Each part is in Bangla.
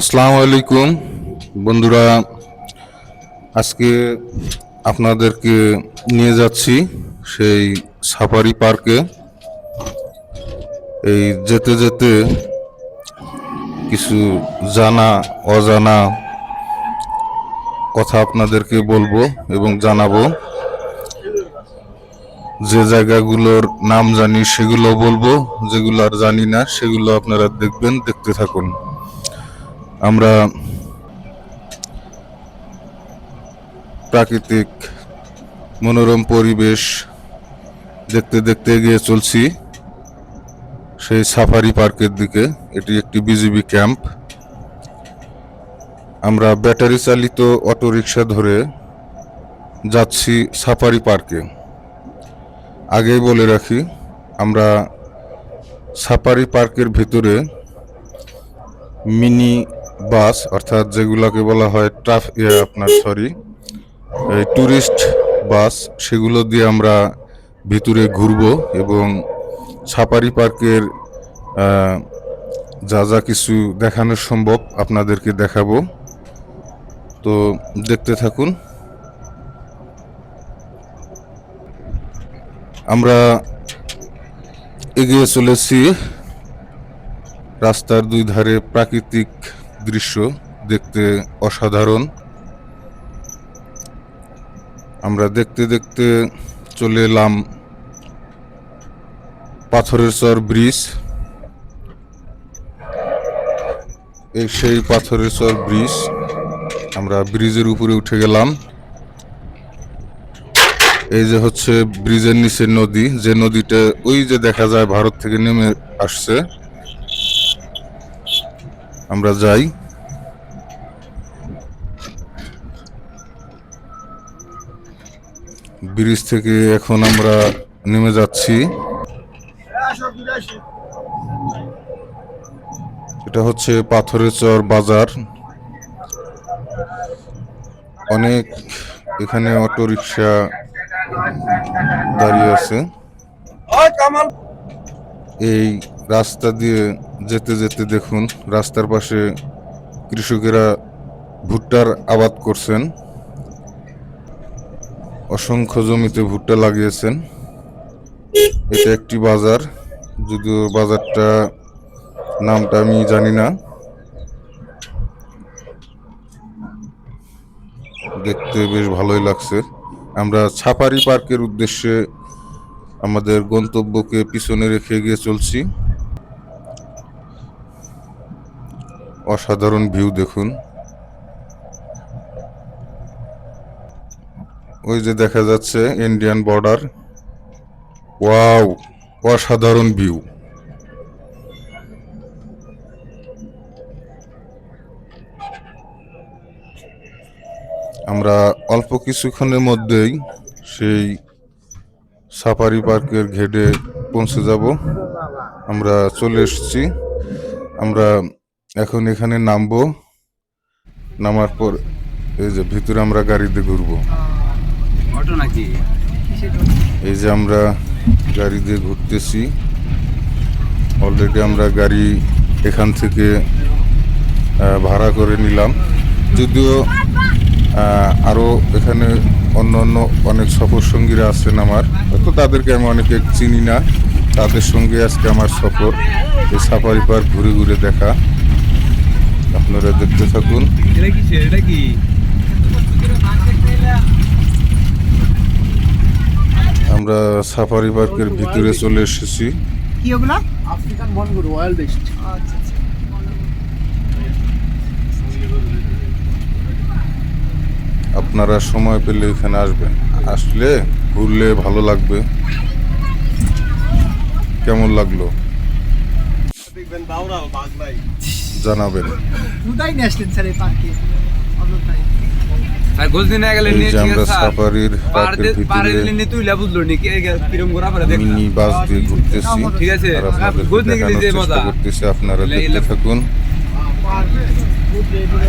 আসসালামু আলাইকুম। বন্ধুরা, আজকে আপনাদেরকে নিয়ে যাচ্ছি সেই সাফারি পার্কে। এই যেতে যেতে কিছু জানা, অজানা কথা আপনাদেরকে বলব এবং জানাব। যে জায়গাগুলোর নাম জানি সেগুলো বলব, যেগুলো আর জানি না সেগুলো আপনারা দেখবেন, দেখতে থাকুন। আমরা প্রাকৃতিক মনোরম পরিবেশ দেখতে দেখতে এগিয়ে চলছি সেই সাফারি পার্কের দিকে। এটি একটি বিজিবি ক্যাম্প। আমরা ব্যাটারি চালিত অটোরিকশা ধরে যাচ্ছি সাফারি পার্কে। আগেই বলে রাখি, আমরা সাফারি পার্কের ভিতরে মিনি বাস, অর্থাৎ যেগুলোকে বলা হয় ট্রাফ আপনার সরি এই ট্যুরিস্ট বাস, সেগুলো দিয়ে আমরা ভিতরে ঘুরবো এবং সাফারি পার্কের যা যা কিছু দেখানো সম্ভব আপনাদেরকে দেখাবো। তো দেখতে থাকুন। আমরা এগিয়ে চলেছি রাস্তার দুই ধারে প্রাকৃতিক দৃশ্য দেখতে অসাধারণ। আমরা দেখতে দেখতে চলে এলাম পাথরের চর ব্রিজ। এই সেই পাথরের চর ব্রিজ। আমরা ব্রিজের উপরে উঠে গেলাম। এই যে হচ্ছে ব্রিজের নিচের নদী, যে নদীটা ওই যে দেখা যায় ভারত থেকে নেমে আসছে। আমরা যাই। ব্রিজ থেকে এখন আমরা নেমে যাচ্ছি। এটা হচ্ছে পাথরের চর বাজার। অনেক এখানে অটো রিক্সা দাঁড়িয়ে আছে। এই রাস্তা দিয়ে যেতে যেতে দেখুন রাস্তার পাশে কৃষকেরা ভুট্টার আবাদ করছেন। অসংখ্য জমিতে ভুট্টা লাগিয়েছেন। এটা একটি বাজার যদিও বাজারটা নামটা আমি জানি না। দেখতে বেশ ভালোই লাগছে। আমরা ছাপারি পার্কের উদ্দেশ্যে আমাদের গন্তব্যকে পিছনে রেখে এগিয়ে চলছি। অসাধারণ ভিউ দেখুন। ওই যে দেখা যাচ্ছে ইন্ডিয়ান বর্ডার। ওয়াও, অসাধারণ ভিউ। আমরা অল্প কিছুক্ষণের মধ্যেই সেই সাফারি পার্কের ঘেটে পৌঁছে যাব। আমরা চলে এসেছি। আমরা এখন এখানে নামবো। নামার পর এই যে ভিতরে আমরা গাড়িতে ঘুরবো। এই যে আমরা গাড়ি দিয়ে ঘুরতেছি। অলরেডি আমরা গাড়ি এখান থেকে ভাড়া করে নিলাম। যদিও আহ, আরও এখানে অন্য অন্য অনেক সফর সঙ্গীরা আছেন আমার। তো তাদেরকে আমি অনেকে চিনি না তাদের সঙ্গে আজকে আমার সফর। এই সাফারি পার্ক ঘুরে ঘুরে দেখা। আপনারা দেখতে থাকুন। আমরা সাফারি পার্কের ভিতরে চলে এসেছি। কি ওগুলা? আফ্রিকান বনগুলো ওয়াইল্ড বেস্ট আচ্ছা আচ্ছা আপনারা সময় পেলে এখানে আসবেন। আসলে ঘুরলে ভালো লাগবে। কেমন লাগল? জানাবেন। আমরা সাফারির পার্কের ভিতরে মিনি বাস দিয়ে ঘুরতেছি। আর আপনাদের দেখানোর চেষ্টা করতেছি। আপনারা দেখতে থাকুন।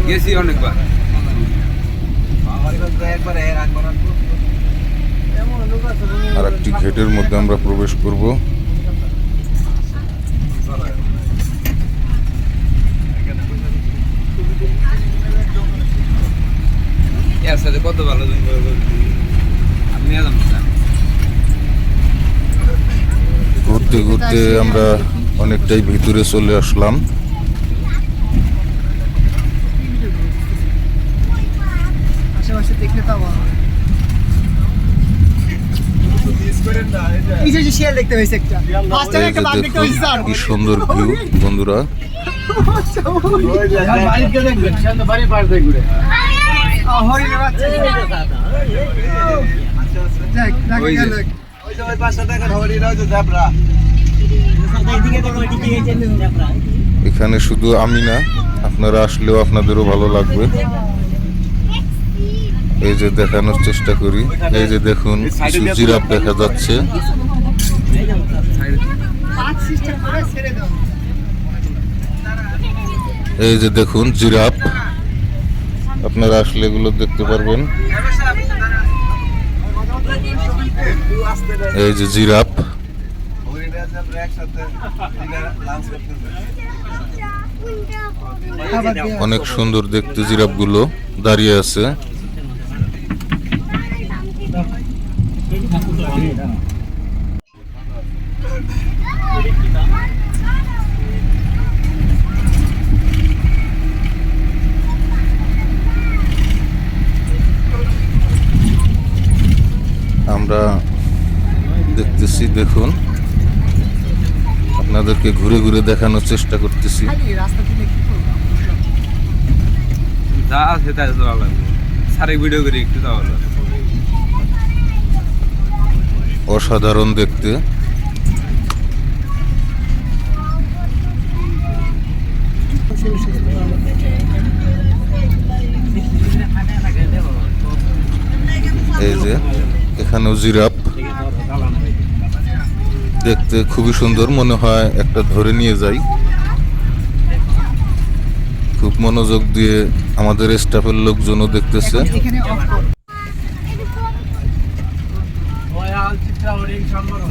গেছি অনেকবার। আর একটি ঘেটের মধ্যে আমরা প্রবেশ করব। ঘুরতে ঘুরতে আমরা অনেকটাই ভিতরে চলে আসলাম। যে- শিয়াল দেখতে একটা। ফার্স্ট একটা বাঘ দেখতে স্যার। কি সুন্দর ভিউ বন্ধুরা। এখানে শুধু আমি না আপনারা আসলেও আপনাদেরও ভালো লাগবে। এই যে দেখানোর চেষ্টা করি। এই যে দেখুন, কিছু জিরাফ দেখা যাচ্ছে। এই যে দেখুন, জিরাফ। আপনারা আসলে এগুলো দেখতে পারবেন। এই যে জিরাফ। অনেক সুন্দর দেখতে জিরাফগুলো দাঁড়িয়ে আছে। আমরা দেখতেছি, দেখুন। আপনাদেরকে ঘুরে ঘুরে দেখানোর চেষ্টা করতেছি। যা আছে লাগবে। সারে ভিডিও করি একটু তাও ভালো অসাধারণ দেখতে। এই যে, এখানেও জিরাফ। দেখতে খুবই সুন্দর, মনে হয় একটা ধরে নিয়ে যাই। খুব মনোযোগ দিয়ে আমাদের স্টাফের লোকজনও দেখতেছে এখন এখানে অফ কর চিত্রা হরিণ সম্মান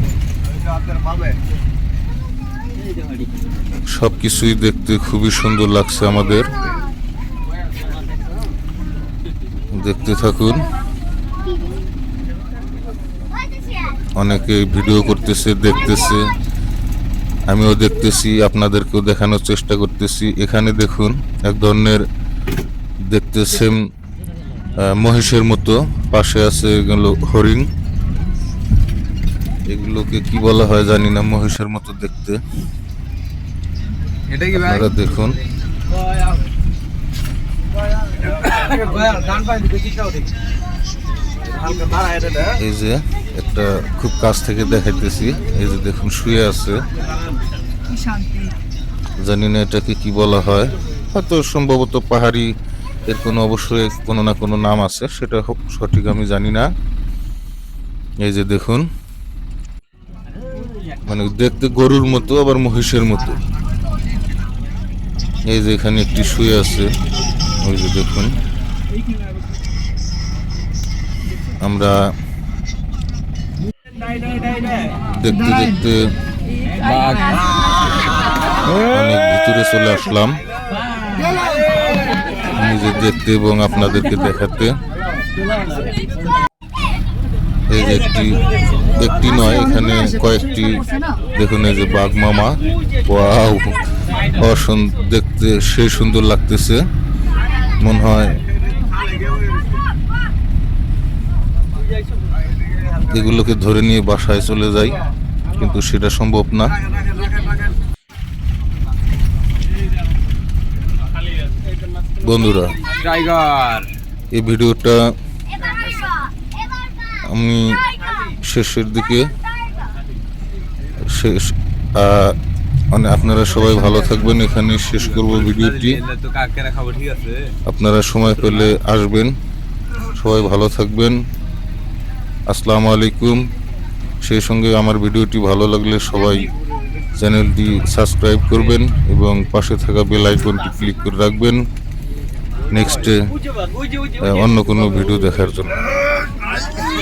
সবকিছুই দেখতে খুবই সুন্দর লাগছে আমাদের। দেখতে থাকুন। অনেকে ভিডিও করতেছে, দেখতেছে। আমিও দেখতেছি, আপনাদেরকেও দেখানোর চেষ্টা করতেছি। এখানে দেখুন, এক ধরনের দেখতে সেম মহিষের মতো পাশে আছে এগুলো হরিণ। এগুলোকে কি বলা হয় জানি না মহিষের মতো দেখতে। আপনারা দেখুন। এই যে একটা খুব কাছ থেকে দেখাইতেছি এই যে দেখুন শুয়ে আছে। জানি না এটাকে কি বলা হয়। হয়তো সম্ভবত পাহাড়ি এর কোনো অবশ্যই কোনো না কোনো নাম আছে সেটা সঠিক আমি জানি না। এই যে দেখুন মানে দেখতে গরুর মতো, আবার মহিষের মতো। এই যে এখানে একটি শুয়ে আছে, ওই যে দেখুন। আমরা দেখতে দেখতে অনেক ভিতরে চলে আসলাম। নিজে দেখতে এবং আপনাদেরকে দেখাতে। এই যে একটি একটি নয় এখানে কয়েকটি দেখুন এই যে বাঘ মামা। ওয়াও অসুন দেখতে সে সুন্দর লাগতেছে। মনে হয় এগুলোকে ধরে নিয়ে বাসায় চলে যাই কিন্তু সেটা সম্ভব না। বন্ধুরা এই ভিডিওটা আমি শেষের দিকে শেষ মানে আপনারা সবাই ভালো থাকবেন এখানে শেষ করব ভিডিওটি। আপনারা সময় পেলে আসবেন, সবাই ভালো থাকবেন। আসসালামু আলাইকুম। সেই সঙ্গে আমার ভিডিওটি ভালো লাগলে সবাই চ্যানেলটি সাবস্ক্রাইব করবেন এবং পাশে থাকা বেল আইকনটি ক্লিক করে রাখবেন। নেক্সটে অন্য কোনো ভিডিও দেখার জন্য।